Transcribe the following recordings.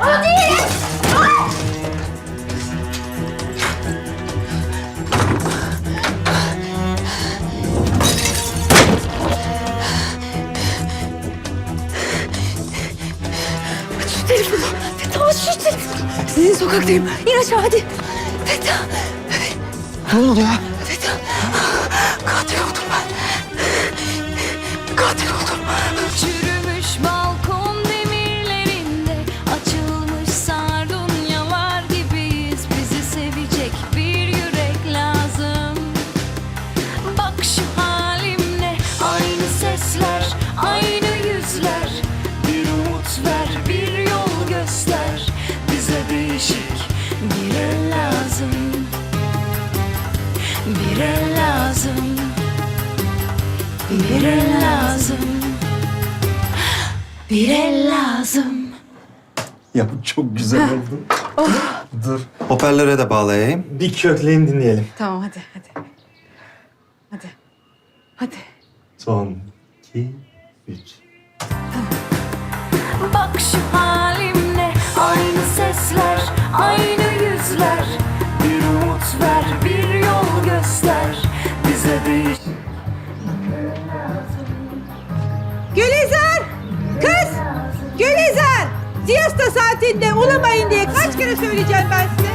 O değil. Ay! Aç şu telefonu. Feta aç şu telefonu. Sizin sokaktayım. İn aşağı hadi. Feta. Ne oldu Bir el lazım. Ya bu çok güzel oldu. Dur. Hoparlöre de bağlayayım. Bir kökleyin dinleyelim. Tamam hadi hadi. Hadi. Hadi. Son, iki, üç. Bak şu halimle aynı sesler, aynı saatinde ulamayın diye kaç kere söyleyeceğim ben size?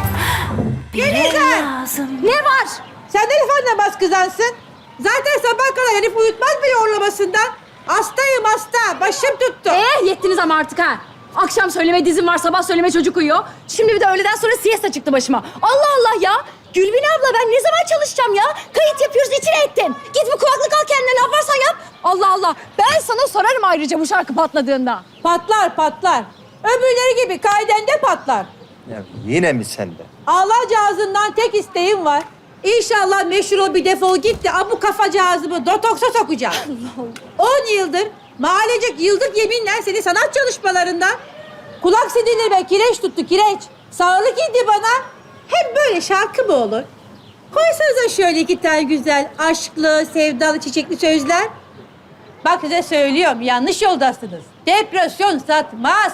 Lazım. Ne var? Sen telefonla bas kızansın. Zaten sabah kadar herif uyutmaz bile horlamasından. Hastayım hasta. Başım tuttu. Eh yettiniz ama artık ha. Akşam söyleme dizim var, sabah söyleme çocuk uyuyor. Şimdi bir de öğleden sonra siesta çıktı başıma. Allah Allah ya. Gülbin abla ben ne zaman çalışacağım ya? Kayıt yapıyoruz içine ettin. Git bir kulaklık al kendine ne yaparsan yap. Allah Allah. Ben sana sorarım ayrıca bu şarkı patladığında. Patlar patlar. Öbürleri gibi kaydende patlar. Ya yine mi sende? Allah cihazından tek isteğim var. İnşallah meşhur ol bir defol git de abu kafa cihazımı dotoksa sokacağım. On yıldır mahallecek yıldık yeminle seni sanat çalışmalarından kulak sinirlerime kireç tuttu kireç. Sağlık indi bana. Hep böyle şarkı mı olur? Koysanıza şöyle iki tane güzel aşklı, sevdalı, çiçekli sözler. Bak size söylüyorum yanlış yoldasınız. Depresyon satmaz.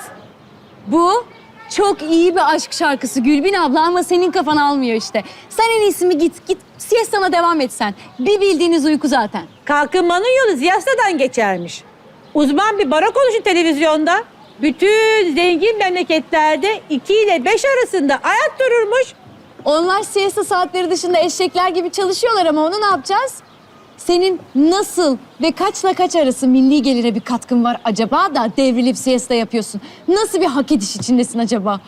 Bu çok iyi bir aşk şarkısı Gülbin abla ama senin kafan almıyor işte. Sen en iyisi mi git, git siestana devam et sen. Bir bildiğiniz uyku zaten. Kalkınmanın yolu Ziyasta'dan geçermiş. Uzman bir bara konuşun televizyonda. Bütün zengin memleketlerde 2 ile 5 arasında ayak dururmuş. Onlar siesta saatleri dışında eşekler gibi çalışıyorlar ama onu ne yapacağız? Senin nasıl ve kaçla kaç arası milli gelire bir katkın var acaba da devrilip siesta yapıyorsun? Nasıl bir hak ediş içindesin acaba?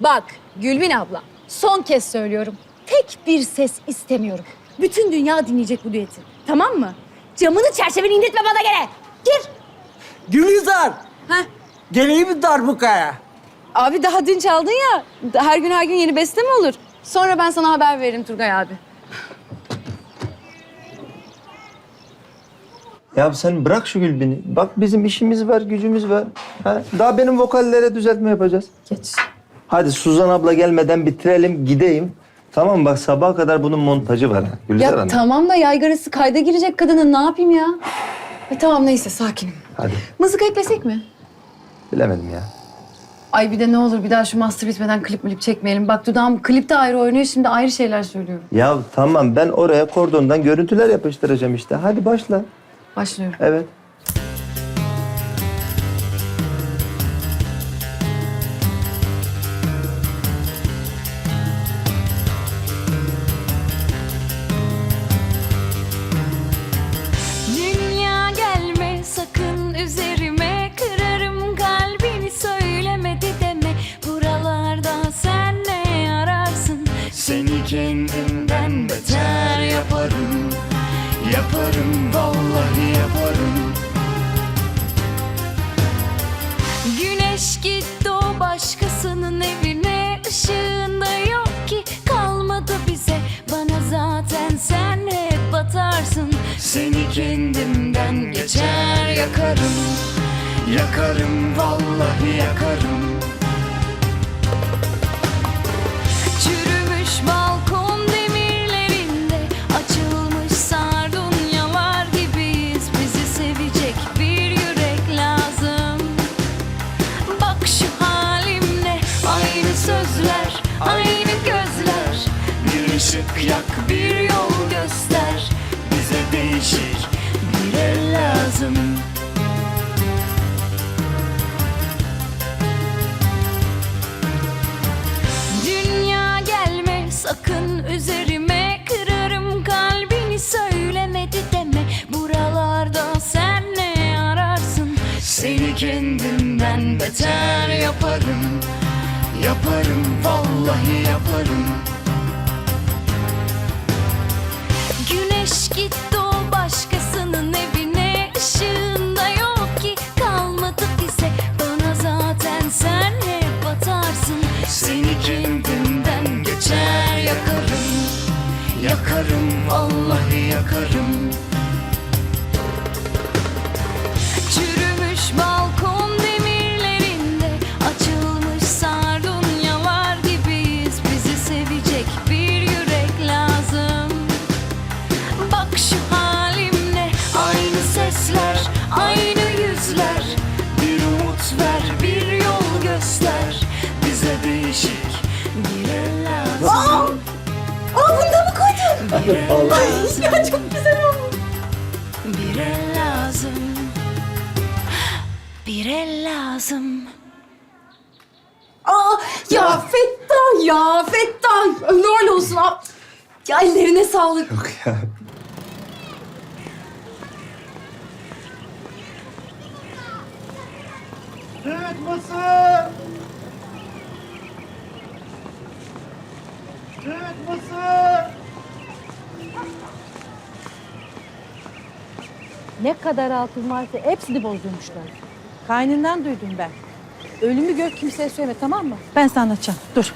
Bak Gülbin abla son kez söylüyorum. Tek bir ses istemiyorum. Bütün dünya dinleyecek bu düeti. Tamam mı? Camını çerçeveni indirtme bana gene. Gir. Gülizar, Heh. geleyim mi darbukaya? Abi daha dün çaldın ya. Her gün her gün yeni beste mi olur? Sonra ben sana haber veririm Turgay abi. Ya sen bırak şu Gülbin'i. Bak bizim işimiz var, gücümüz var. Ha? Daha benim vokallere düzeltme yapacağız. Geç. Hadi Suzan abla gelmeden bitirelim, gideyim. Tamam mı? bak sabaha kadar bunun montajı var. ha. Gülizar Ya Hanım. tamam da yaygarası kayda girecek kadının ne yapayım ya? E tamam neyse sakinim. Hadi. Mızıka eklesek mi? Bilemedim ya. Ay bir de ne olur bir daha şu master bitmeden klip milip çekmeyelim. Bak dudağım klipte ayrı oynuyor şimdi ayrı şeyler söylüyorum. Ya tamam ben oraya kordondan görüntüler yapıştıracağım işte. Hadi başla. Başlıyorum. Evet. Seni kendimden geçer yakarım. Yakarım vallahi yakarım kendimden beter yaparım. Yaparım vallahi yaparım. Güneş gitti Bak şu halimle Aynı sesler, aynı yüzler Bir umut ver, bir yol göster Bize değişik bir el lazım Aa bunda mı koydun? Bir el lazım, Ya çok güzel olmuş. bir el lazım Bir el lazım Aa, ya Fettah ya Fettah. Ne olsun. Aa, Ya ellerine sağlık. Yok ya. Evet mısır. Evet mısır. Ne kadar altın varsa hepsini bozdurmuşlar. Kaynından duydum ben. Ölümü gör kimseye söyleme tamam mı? Ben sana anlatacağım. Dur.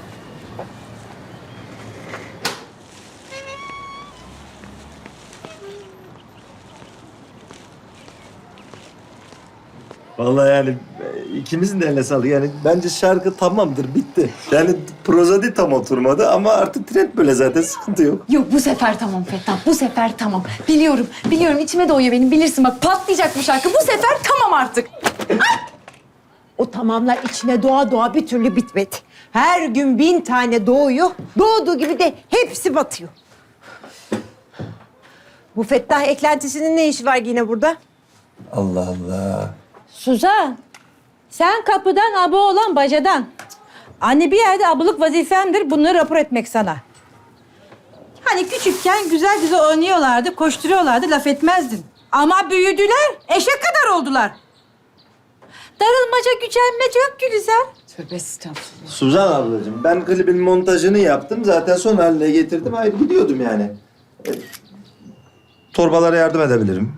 Vallahi yani e, ikimizin de eline sağlık. Yani bence şarkı tamamdır, bitti. Yani prozadi tam oturmadı ama artık trend böyle zaten sıkıntı yok. Yok bu sefer tamam Fettah. Bu sefer tamam. Biliyorum. Biliyorum. içime doğuyor benim. Bilirsin bak patlayacak bu şarkı. Bu sefer tamam artık. O tamamlar içine doğa doğa bir türlü bitmedi. Her gün bin tane doğuyor. Doğduğu gibi de hepsi batıyor. Bu Fettah eklentisinin ne işi var yine burada? Allah Allah. Suzan, sen kapıdan abo olan bacadan. Anne bir yerde ablalık vazifemdir bunları rapor etmek sana. Hani küçükken güzel güzel oynuyorlardı, koşturuyorlardı, laf etmezdin. Ama büyüdüler, eşek kadar oldular. Darılmaca, gücenmece yok Gülizar. Tövbe estağfurullah. Suzan ablacığım ben klibin montajını yaptım. Zaten son haline getirdim. Hayır gidiyordum yani. E, torbalara yardım edebilirim.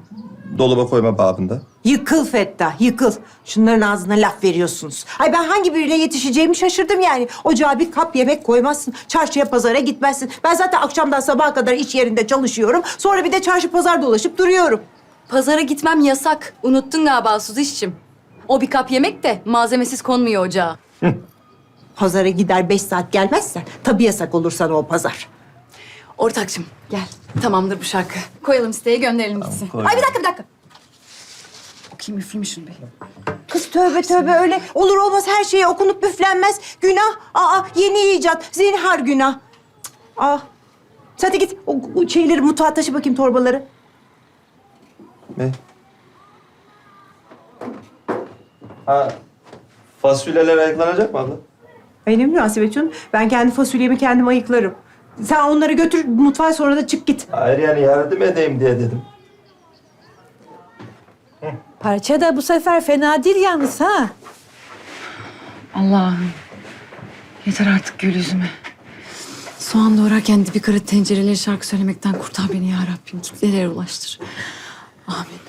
Dolaba koyma babında. Yıkıl Fettah, yıkıl. Şunların ağzına laf veriyorsunuz. Ay ben hangi biriyle yetişeceğimi şaşırdım yani. Ocağa bir kap yemek koymazsın. Çarşıya pazara gitmezsin. Ben zaten akşamdan sabaha kadar iş yerinde çalışıyorum. Sonra bir de çarşı pazar dolaşıp duruyorum. Pazara gitmem yasak. Unuttun galiba Suziş'cim. O bir kap yemek de malzemesiz konmuyor ocağa. Pazara gider beş saat gelmezsen tabii yasak olur sana o pazar. Ortakçım gel. Tamamdır bu şarkı. Koyalım siteye gönderelim gitsin. koy. Ay bir dakika bir dakika. Okuyayım üfleyeyim şunu bir. Kız tövbe tövbe öyle olur olmaz her şeye okunup büflenmez. Günah. Aa yeni icat. Zinhar günah. Cık, Aa. Sen de git o, o şeyleri mutfağa taşı bakayım torbaları. Ne? Ha, fasulyeler ayıklanacak mı abla? Ay ne münasebet canım. Ben kendi fasulyemi kendim ayıklarım. Sen onları götür mutfağa sonra da çık git. Hayır yani yardım edeyim diye dedim. Parça da bu sefer fena değil yalnız ha. Allah'ım. Yeter artık gül yüzüme. Soğan doğrarken dibi kara tencereleri şarkı söylemekten kurtar beni ya Rabbim. Kitlelere ulaştır. Amin.